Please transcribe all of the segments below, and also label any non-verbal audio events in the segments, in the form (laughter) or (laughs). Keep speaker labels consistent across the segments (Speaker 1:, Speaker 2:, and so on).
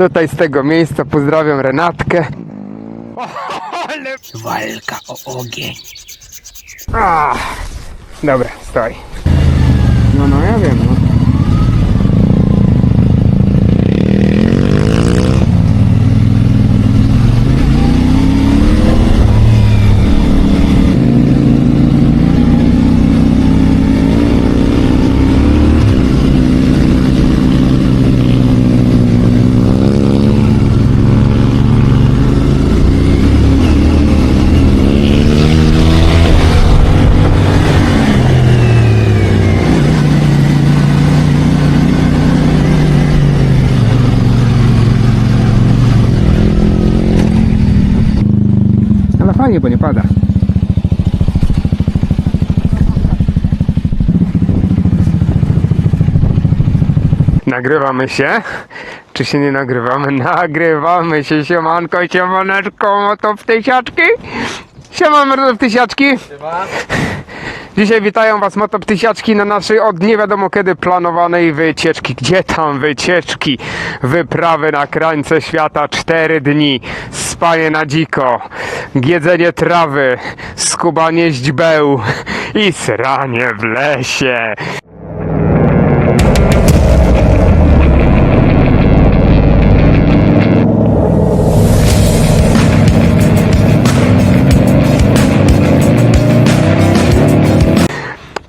Speaker 1: Tutaj z tego miejsca pozdrawiam Renatkę. Ale...
Speaker 2: Walka o ogień.
Speaker 1: Ah, dobra, stoi. No, no, ja wiem, no. Fajnie, bo nie pada. Nagrywamy się? Czy się nie nagrywamy? (laughs) Nagrywamy się, siemanko, siemaneczko, motoptysiaczki. Siema, motoptysiaczki. Dzisiaj witają Was motoptysiaczki na naszej od nie wiadomo kiedy planowanej wycieczki. Gdzie tam wycieczki? Wyprawy na krańce świata, cztery dni, spanie na dziko, jedzenie trawy, skubanie źdźbeł i sranie w lesie.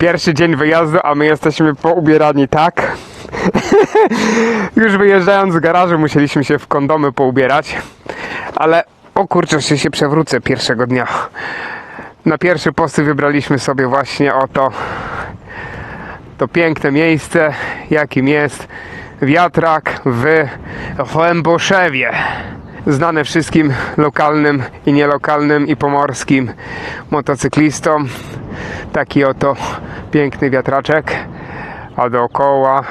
Speaker 1: Pierwszy dzień wyjazdu, a my jesteśmy poubierani tak. Już wyjeżdżając z garażu musieliśmy się w kondomy poubierać. Ale o kurczę, jeszcze się przewrócę pierwszego dnia. Na pierwszy posty wybraliśmy sobie właśnie oto to piękne miejsce, jakim jest wiatrak w Chłęboszewie. Znane wszystkim lokalnym i nielokalnym i pomorskim motocyklistom. Taki oto piękny wiatraczek, a dookoła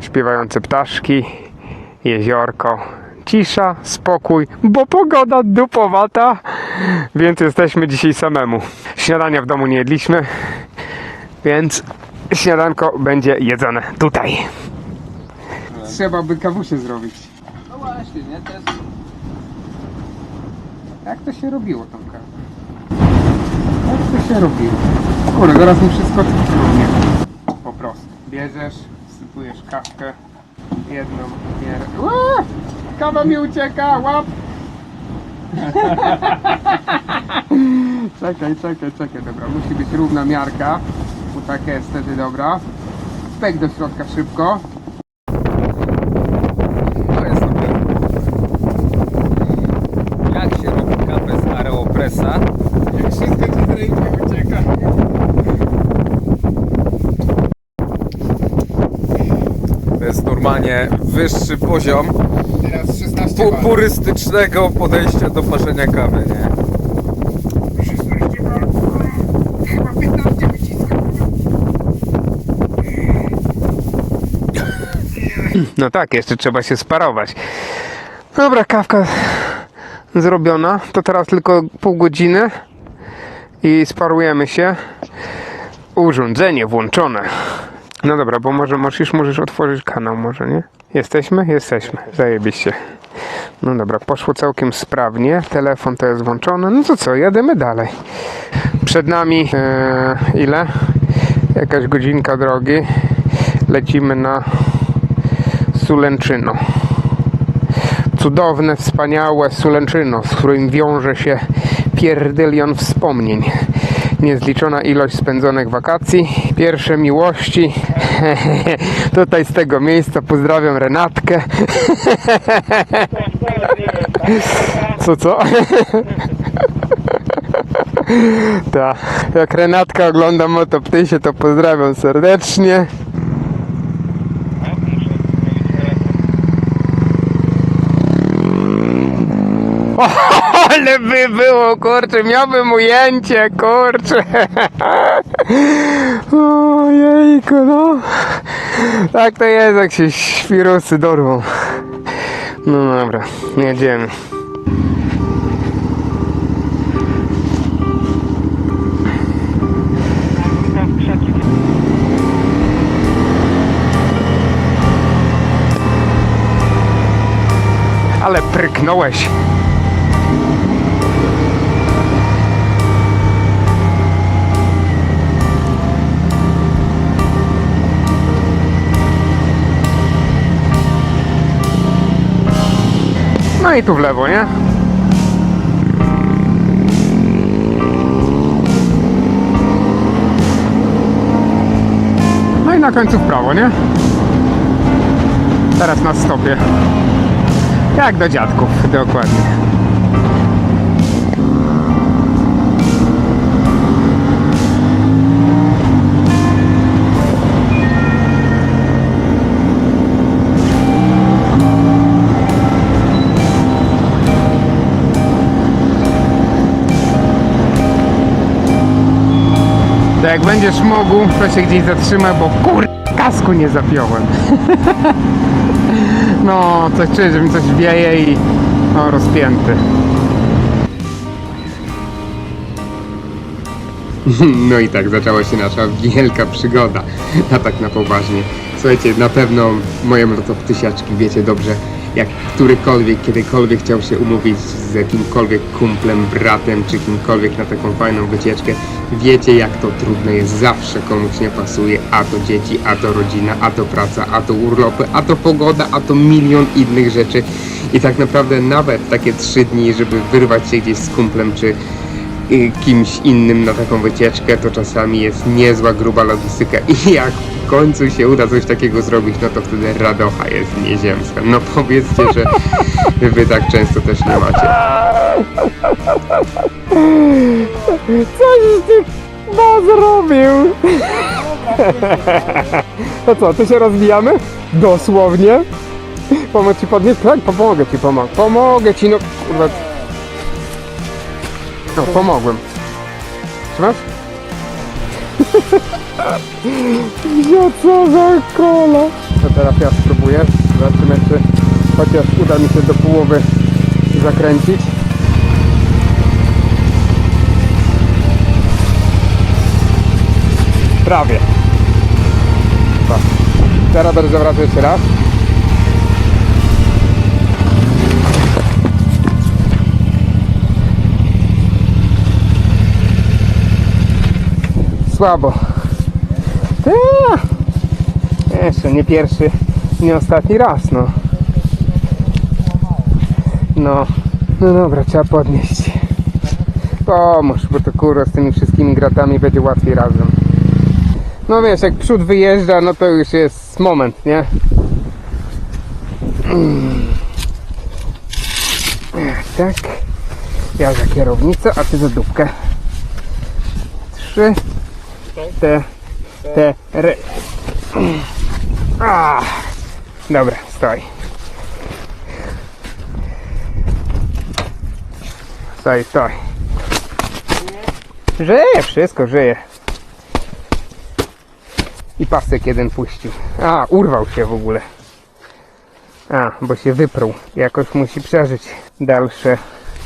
Speaker 1: śpiewające ptaszki, jeziorko, cisza, spokój, bo pogoda dupowata, więc jesteśmy dzisiaj samemu. Śniadania w domu nie jedliśmy, więc śniadanko będzie jedzone tutaj. Trzeba by kawusie zrobić.
Speaker 2: Właśnie, nie? To jest...
Speaker 1: Jak to się robiło tą kawę? Jak to się robiło? Kurde, zaraz mi wszystko trudnie. Po prostu. Bierzesz, wsypujesz kawkę, jedną. Uaa! Kawa mi ucieka, łap! (laughs) czekaj, czekaj, czekaj, dobra, musi być równa miarka, bo taka jest wtedy dobra. Pek do środka szybko.
Speaker 2: To jest dopiero. Jak się robi kawę z Aeropressa?
Speaker 1: Jak wszystko ci z ręki ucieka.
Speaker 2: Normalnie wyższy poziom
Speaker 1: Teraz 16
Speaker 2: pu-
Speaker 1: bar.
Speaker 2: purystycznego podejścia do parzenia kawy, nie?
Speaker 1: 16 bar. Chyba 15 wyciska. No tak, jeszcze trzeba się sparować. Dobra, kawka zrobiona. To teraz tylko pół godziny i sparujemy się. Urządzenie włączone. No dobra, bo może możesz, możesz otworzyć kanał, może nie? Jesteśmy? Jesteśmy. Zajebiście. No dobra, poszło całkiem sprawnie. Telefon to jest włączony. No to co, jedziemy dalej. Przed nami e, ile? Jakaś godzinka drogi. Lecimy na Sulęczyno. Cudowne, wspaniałe Sulęczyno, z którym wiąże się pierdylion wspomnień. Niezliczona ilość spędzonych wakacji, pierwsze miłości. (laughs) Tutaj z tego miejsca pozdrawiam Renatkę. (laughs) Co, co? (laughs) Tak. Jak Renatka ogląda Motoptysie, to pozdrawiam serdecznie. Ale by było, kurczę, miałbym ujęcie, kurczę. (laughs) Ojejku, no. Tak to jest, jak się świrusy dorwą. No dobra, jedziemy. Ale pryknąłeś. No i tu w lewo, nie? No i na końcu w prawo, nie? Teraz na stopie. Jak do dziadków, dokładnie. Jak będziesz mógł, to się gdzieś zatrzymaj, bo kur... kasku nie zapiąłem. (laughs) No, coś czuję, że mi coś wieje i no, rozpięty. (laughs) No i tak zaczęła się nasza wielka przygoda, a tak na poważnie. Słuchajcie, na pewno moje mrotowtysiaczki wiecie dobrze, jak którykolwiek, kiedykolwiek chciał się umówić z jakimkolwiek kumplem, bratem czy kimkolwiek na taką fajną wycieczkę, wiecie jak to trudne jest, zawsze komuś nie pasuje, a to dzieci, a to rodzina, a to praca, a to urlopy, a to pogoda, a to milion innych rzeczy i tak naprawdę nawet takie trzy dni, żeby wyrwać się gdzieś z kumplem czy y, kimś innym na taką wycieczkę, to czasami jest niezła, gruba logistyka (laughs) i jak w końcu się uda coś takiego zrobić, no to wtedy radocha jest nieziemska. No powiedzcie, że wy tak często też nie macie. (laughs) Coś ty ma zrobił! To co, tu się rozbijamy? Dosłownie? Pomóc ci podnieść? Tak, pomogę ci, pomogę. Pomogę ci, no kurwa. No, pomogłem. Trzymasz? Ja co za kola! To teraz ja spróbuję. Zobaczymy, czy chociaż uda mi się do połowy zakręcić. Prawie. Teraz będę zawracał jeszcze raz. Słabo. Jeszcze nie pierwszy, nie ostatni raz, no. No, no dobra, trzeba podnieść. Pomóż, bo to kurwa z tymi wszystkimi gratami będzie łatwiej razem. No wiesz, jak przód wyjeżdża, no to już jest moment, nie? Mm. Tak. Ja za kierownicę, a ty za dupkę. Trzy. Te. Te. Re. Ah. Dobra, stoi. Stoi, stoi. Żyje, wszystko żyje. I pasek jeden puścił. A, urwał się w ogóle. A, bo się wypruł. Jakoś musi przeżyć dalsze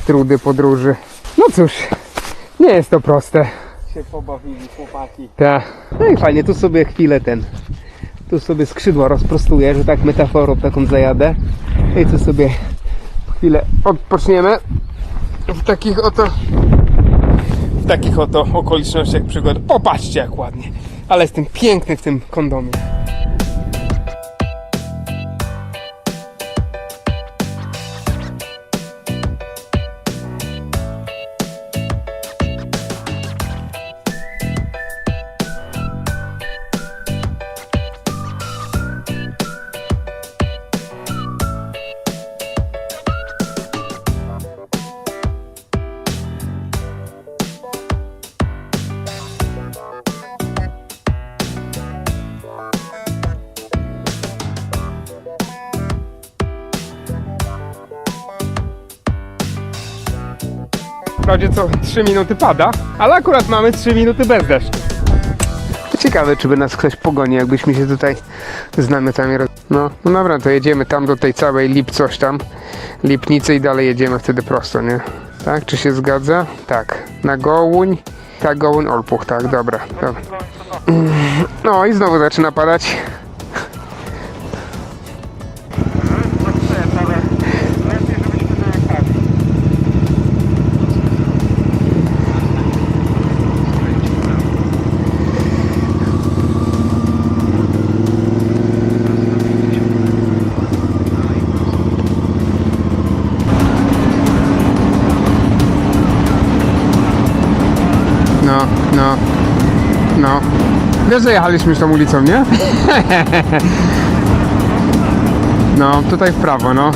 Speaker 1: trudy podróży. No cóż, nie jest to proste.
Speaker 3: się pobawili chłopaki.
Speaker 1: Tak. No i fajnie, tu sobie chwilę ten. Tu sobie skrzydła rozprostuję, że tak metaforą taką zajadę. No I tu sobie chwilę odpoczniemy. W takich oto. W takich oto okolicznościach przygody. Popatrzcie jak ładnie. Ale jestem piękny w tym kondomie. Wprawdzie co 3 minuty pada, ale akurat mamy 3 minuty bez deszczu. Ciekawe, czy by nas ktoś pogoni, jakbyśmy się tutaj z namiotami roz... No, no dobra, to jedziemy tam do tej całej lip coś tam, lipnicy i dalej jedziemy wtedy prosto, nie? Tak, czy się zgadza? Tak. Na Gołuń, tak, Gołuń, Olpuch, tak, dobra. dobra. No i znowu zaczyna padać. Wiesz, że już tą ulicą, nie? No, tutaj w prawo, no.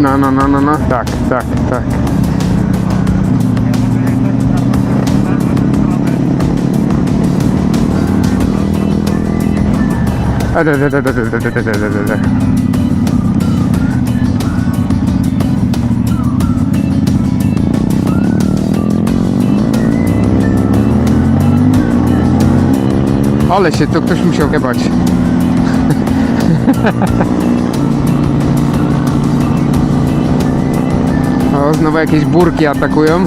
Speaker 1: No, no, no, no, no. Tak, tak, tak. A, da, da, da, da, da, da, da, da, da, Ale się to ktoś musiał jebać. (laughs) O, znowu jakieś burki atakują.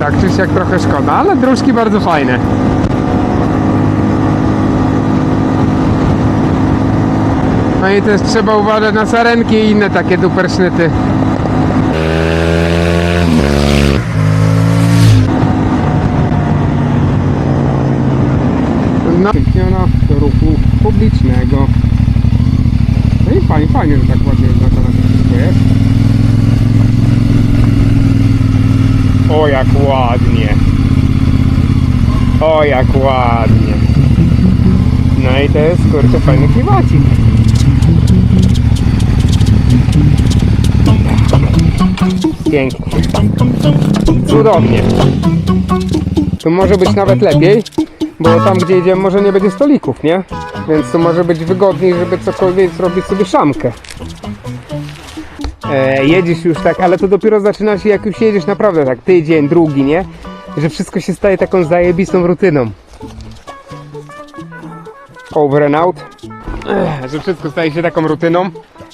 Speaker 1: Tak, czyś jak trochę szkoda, ale dróżki bardzo fajne. No i też trzeba uważać na sarenki i inne takie dupersznyty. Do ruchu publicznego. No i fajnie, fajnie, że tak ładnie oznaczone to wszystko jest. O jak ładnie. O jak ładnie. No i to jest kurczę fajny klimacik. Pięknie. Cudownie. Tu może być nawet lepiej, bo tam gdzie idziemy może nie będzie stolików, nie? Więc to może być wygodniej, żeby cokolwiek zrobić sobie szamkę. E, jedziesz już tak, ale to dopiero zaczyna się jak już jedziesz naprawdę tak tydzień, drugi, nie? Że wszystko się staje taką zajebistą rutyną. Over and out. Ech, że wszystko staje się taką rutyną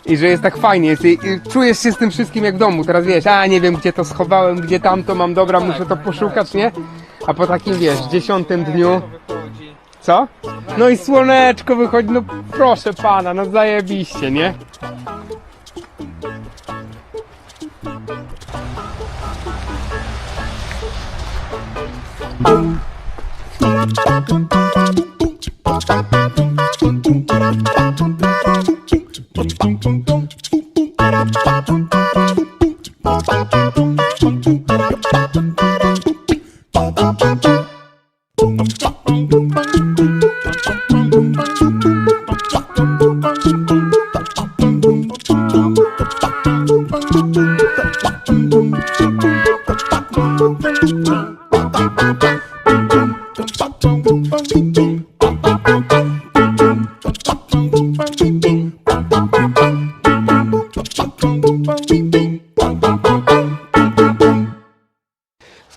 Speaker 1: i że jest tak fajnie, jest, i, i czujesz się z tym wszystkim jak w domu. Teraz wiesz, a nie wiem gdzie to schowałem, gdzie tamto mam, dobra, muszę to poszukać, nie? A po takim wiesz, dziesiątym dniu. Co? No i słoneczko wychodzi, no proszę pana, no zajebiście, nie?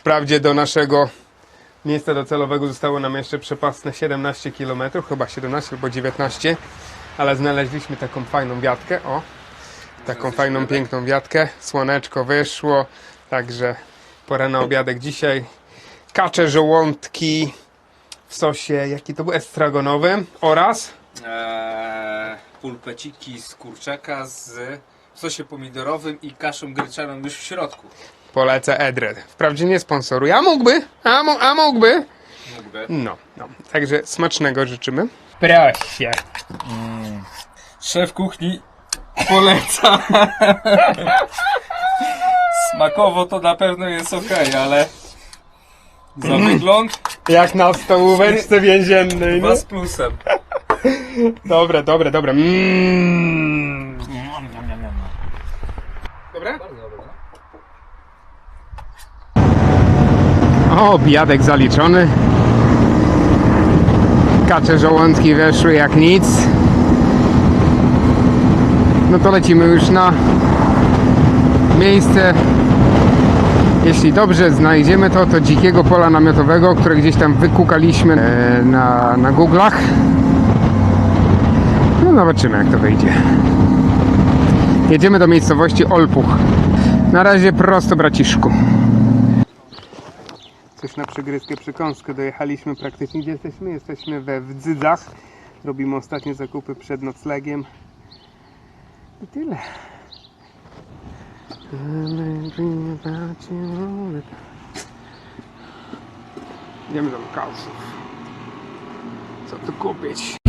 Speaker 1: Wprawdzie do naszego miejsca docelowego zostało nam jeszcze przepasne 17 km, chyba 17 albo 19, ale znaleźliśmy taką fajną wiatkę, o, taką fajną, piękną wiatkę, słoneczko wyszło, także pora na obiadek dzisiaj. Kacze żołądki w sosie, jaki to był, estragonowym oraz
Speaker 2: Eee, pulpeciki z kurczaka z w sosie pomidorowym i kaszą gryczaną już w środku.
Speaker 1: Polecę Edred. Wprawdzie nie sponsoruje, a mógłby, a, mo- a mógłby.
Speaker 2: Mógłby.
Speaker 1: No, no, także smacznego życzymy. Proszę.
Speaker 2: Szef kuchni poleca. (laughs) Smakowo to na pewno jest ok, ale za wygląd
Speaker 1: Jak na stołóweczce więziennej,
Speaker 2: dwa z plusem.
Speaker 1: Dobre, dobre, dobre. Mm. Dobre? O, biadek zaliczony. Kacze żołądki weszły jak nic. No to lecimy już na miejsce. Jeśli dobrze znajdziemy to, to dzikiego pola namiotowego, które gdzieś tam wykukaliśmy e, na, na Google'ach. No zobaczymy jak to wyjdzie. Jedziemy do miejscowości Olpuch. Na razie prosto braciszku. Coś na przygryzkę przekąskę. Dojechaliśmy praktycznie. Gdzie jesteśmy? Jesteśmy we Wdzydzach. Robimy ostatnie zakupy przed noclegiem. I tyle. Idziemy do lokalsów. Co tu kupić?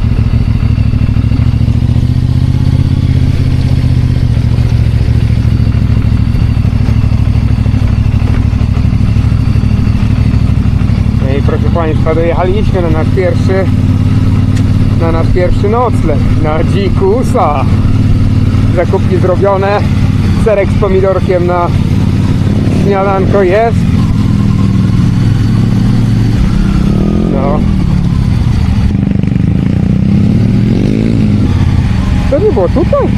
Speaker 1: Proszę Państwa, dojechaliśmy na nasz pierwszy na nasz pierwszy nocleg na dzikusa. Zakupki zrobione, serek z pomidorkiem na śniadanko jest. No. To nie było tutaj?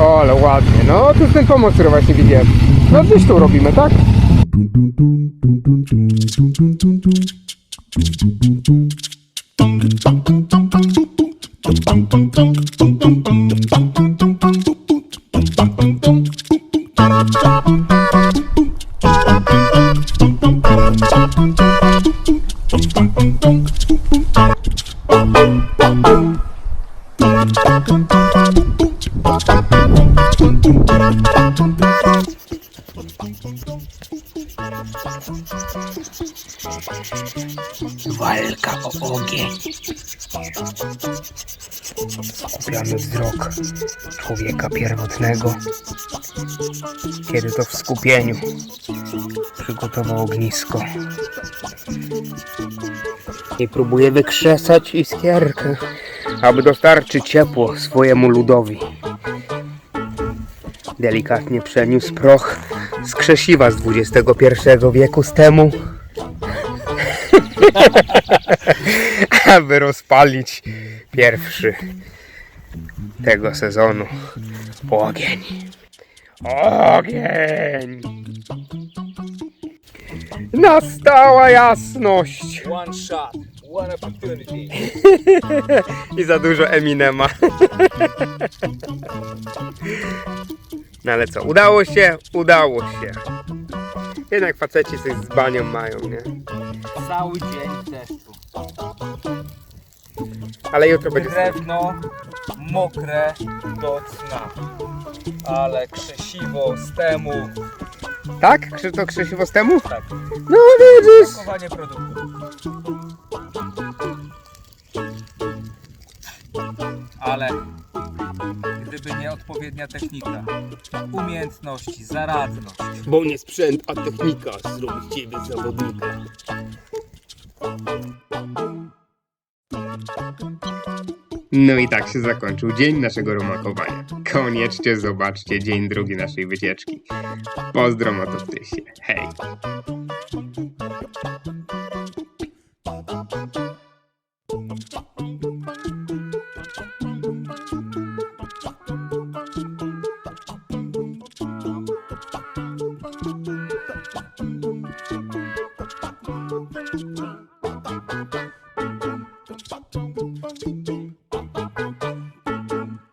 Speaker 1: O, ale ładnie. No, to jest ten pomoc, który właśnie widziałem. No, gdzieś tu robimy, tak? Walka o ogień. Skupiamy wzrok człowieka pierwotnego, kiedy to w skupieniu przygotował ognisko. I próbuje wykrzesać iskierkę, aby dostarczyć ciepło swojemu ludowi. Delikatnie przeniósł proch z krzesiwa z XXI wieku z temu, (laughs) aby rozpalić pierwszy tego sezonu ogień. Ogień! Nastała jasność
Speaker 2: One shot, one opportunity. (laughs)
Speaker 1: i za dużo Eminema. (laughs) No ale co, udało się? Udało się. Jednak faceci coś z banią mają, nie?
Speaker 2: Cały dzień deszczu.
Speaker 1: Ale jutro będzie...
Speaker 2: Drewno mokre do cna. Ale krzesiwo z temu.
Speaker 1: Tak? To Krzysiwo z temu?
Speaker 2: Tak.
Speaker 1: No widzisz!
Speaker 2: Pakowanie produktu. Ale gdyby nie odpowiednia technika, umiejętności, zaradność,
Speaker 1: Bo nie sprzęt, a technika zrobi ciebie zawodnika. No i tak się zakończył dzień naszego rumakowania. Koniecznie zobaczcie dzień drugi naszej wycieczki. Pozdro motowtysie. Hej!